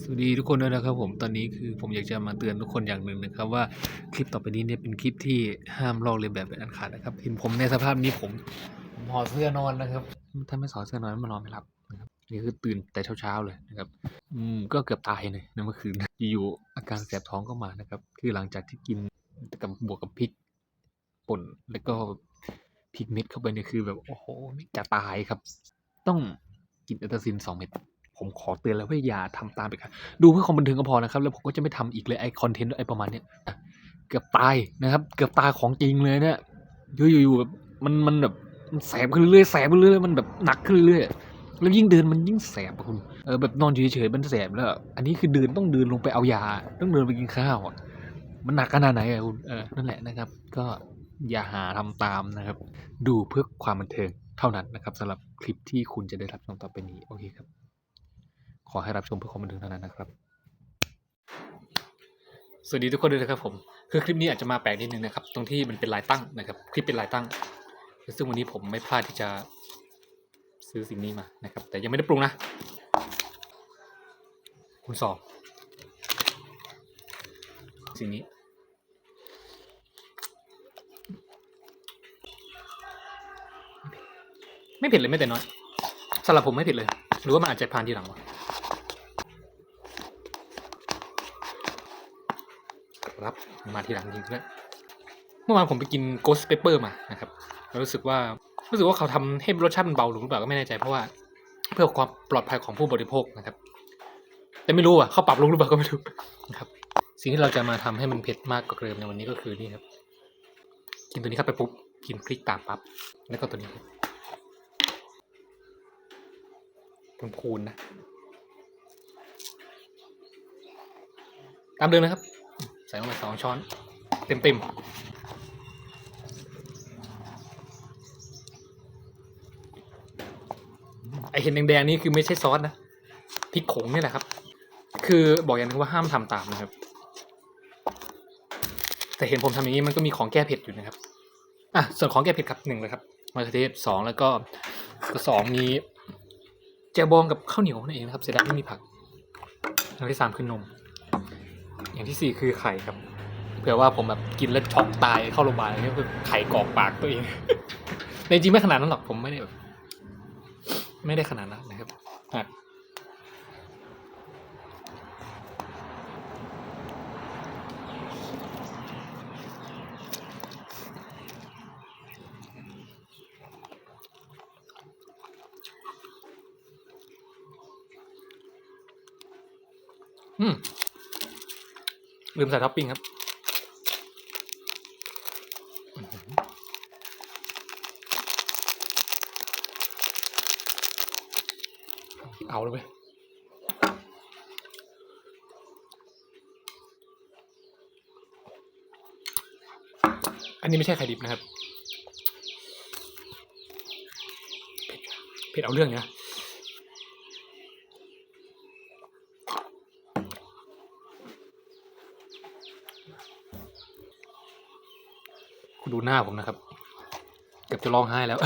สวัสดีทุกคนด้วยนะครับผมตอนนี้คือผมอยากจะมาเตือนทุกคนอย่างหนึ่งนะครับ ว่าคลิปต่อไปนี้เนี่ยเป็นคลิปที่ห้ามลอกเลียนแบบเป็นอันขาดนะครับเห็นผมในสภาพนี้ผมผมห่อเสื้อนอนนะครับถ้าไม่สอดเสื้อนอนมันนอนไม่หลับนะครับนี่คือตื่นแต่เช้าๆเลยนะครับ อืมก็เกือบตายเลยในเมื่อคืนอยู่ๆอาการแสบท้องก็มานะครับ คือหลังจากที่กินกับบวกกับพริกป่นแล้วก็พริกเม็ดเข้าไปเนี่ยคือแบบโอ้โหจะตายครับ ต้องกินอัลตาซินสองเม็ด ผมขอเตือนแล้วว่าอย่าทำตามไปครับดูเพื่อความบันเทิงก็พอนะครับ แล้วผมก็จะไม่ทำอีกเลยไอคอนเทนต์ไอประมาณเนี้ยเกือบตายนะครับ เกือบตายของจริงเลยเนี่ยอยู่ๆแบบมันมันแบบมันแสบขึ้นเรื่อยๆแสบขึ้นเรื่อยๆมันแบบหนักขึ้นเรื่อยๆแล้วยิ่งเดินมันยิ่งแสบคุณเออแบบนอนเฉยๆมันแสบแล้ว อันนี้คือเดินต้องเดินลงไปเอายา ต้องเดินไปกินข้าวอะมันหนักขนาดไหนอะคุณเออนั่นแหละนะครับ ก็อย่าหาทำตามนะครับ ดูเพื่อความบันเทิงเท่านั้นนะครับสำหรับคลิปที่คุณจะได้รับชมต่อไปนี้ โอเคครับ ขอให้รับชมเพื่อความบันเทิงเท่านั้นนะครับ สวัสดีทุกคนด้วยนะครับผมคือคลิปนี้อาจจะมาแปลกนิดนึงนะครับ ตรงที่มันเป็นลายตั้งนะครับ คลิปเป็นลายตั้ง ซึ่งวันนี้ผมไม่พลาดที่จะซื้อสิ่งนี้มานะครับ แต่ยังไม่ได้ปรุงนะ คุณสอบ สิ่งนี้ไม่ผ็ดเลยไม่แต่น้อยสำหรับผมไม่ผ็ดเลย หรือว่ามันอาจจะผ่านทีหลังวะ รับมาทีหลังจริงด้วยเมื่อวานผมไปกิน Ghost Pepper มานะครับรู้สึกว่ารู้สึกว่าเขาทำให้รสชาติมันเบาลงหรือเปล่าก็ไม่แน่ใจเพราะว่าเพื่อความปลอดภัยของผู้บริโภคนะครับ แต่ไม่รู้อะเขาปรับลงหรือเปล่าก็ไม่รู้นะครับ สิ่งที่เราจะมาทำให้มันเผ็ดมากกว่าเดิมในวันนี้ก็คือนี่ครับ กินตัวนี้เข้าไปปุ๊บกินพริกตามปั๊บแล้วก็ตัวนี้ครับคูณนะ ตามเดิมนะครับ ใส่ลงไปสองช้อน เต็มเต็มๆไอเห็นแดงๆนี่คือไม่ใช่ซอสนะพริกผงนี่แหละครับ คือบอกอย่างนึงว่าห้ามทำตามนะครับ แต่เห็นผมทำอย่างนี้มันก็มีของแก้เผ็ดอยู่นะครับอะส่วนของแก้เผ็ดครับหนึ่งเลยครับมะเขือเทศสองแล้วก็สองมีแจวบองกับข้าวเหนียวนั่นเองนะครับเสียดายไม่มีผักอย่างที่สามคือนม อย่างที่สี่คือไข่ครับ เผื่อว่าผมแบบกินแล้วช็อกตายเข้าโรงพยาบาลอะไรเงี้ยคือไข่กรอกปากตัวเอง ในจริงไม่ขนาดนั้นหรอกผมไม่ได้แบบไม่ได้ขนาดนั้นนะครับอะอืม ลืมใส่ท็อปปิ้งครับ เอาเลยเว้ยอันนี้ไม่ใช่ไข่ดิบนะครับ เผ็ดเผ็ดเอาเรื่องเนี้ย คุณดูหน้าผมนะครับ เกือบจะร้องไห้แล้ว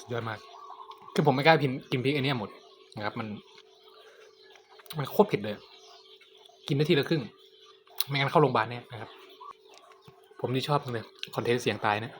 สุดยอดมาก คือผมไม่กล้าพินกินพริกอันนี้หมดนะครับ มัน มันโคตรเผ็ดเลย กินได้ทีละครึ่ง ไม่งั้นเข้าโรงพยาบาลเนี่ยนะครับ ผมที่ชอบเลยคอนเทนต์เสียงตายเนะ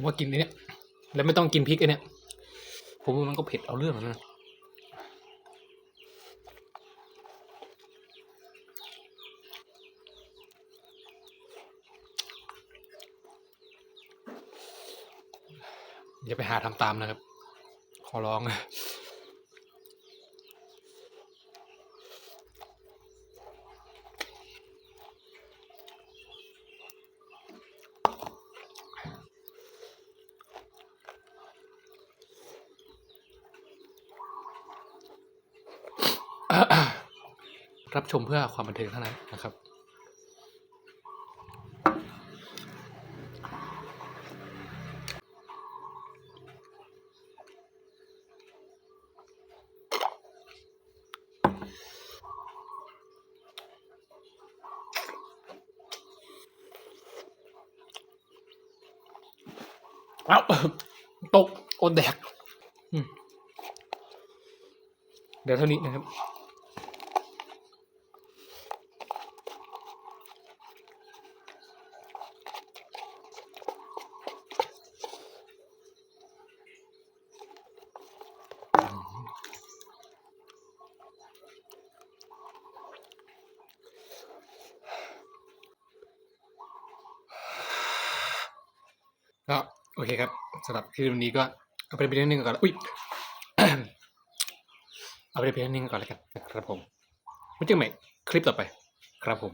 ผมว่ากินไอ้เนี่ยแล้วไม่ต้องกินพริกไอ้เนี่ยผมว่ามันก็เผ็ดเอาเรื่องนะอย่าไปหาทำตามนะครับ ขอร้อง รับชมเพื่อความบันเทิงเท่านั้นนะครับ เอาตกโอนแดกเดี๋ยวเท่านี้นะครับ ก็ โอเคครับสำหรับคลิปวันนี้ก็เอาไปเป็นนิดนึงก่อนละอุ้ยเอาไปเป็นนิดนึงก่อนแล้วกันครับผมไว้เจอกันใหม่คลิปต่อไปครับผม